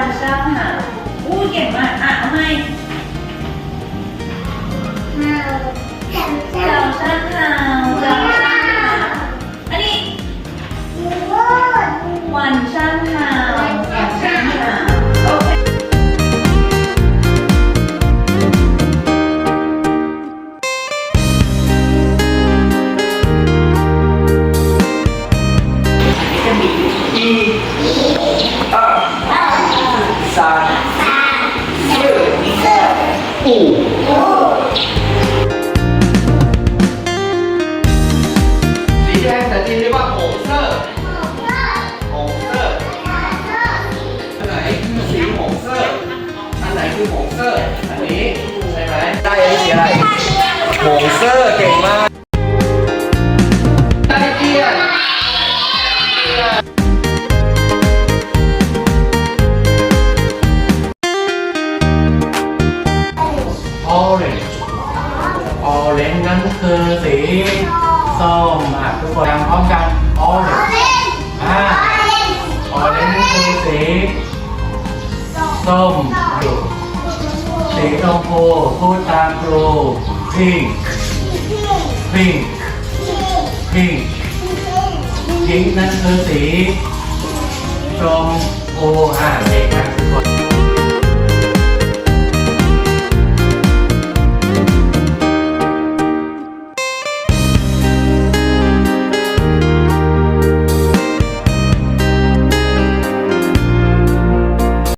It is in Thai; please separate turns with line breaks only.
วันช่างหาอู้เก่งมาก อะเอาให้เจ้าช่างหาเจ้าช่างหาอันนี้วันช่างหา
五สีแดงแต่จริงเรียกว่าหงเซอร์หงเซอร์อันไหนคือสีหงเซอร์อันไหนคือหงเซอร์อันนี้ใช่ไหมได้อันนี้สีอะไรหงเซอร์เก่งมาก orange orange นั่นก็คือสีส้มอะทุกคนทำพร้อมกัน orange อ่า orange นั่นคือสีส้มสีชมพูพูดตามครู pink pink pink pink นั่นคือสีชมพูอ่าเด็กนะ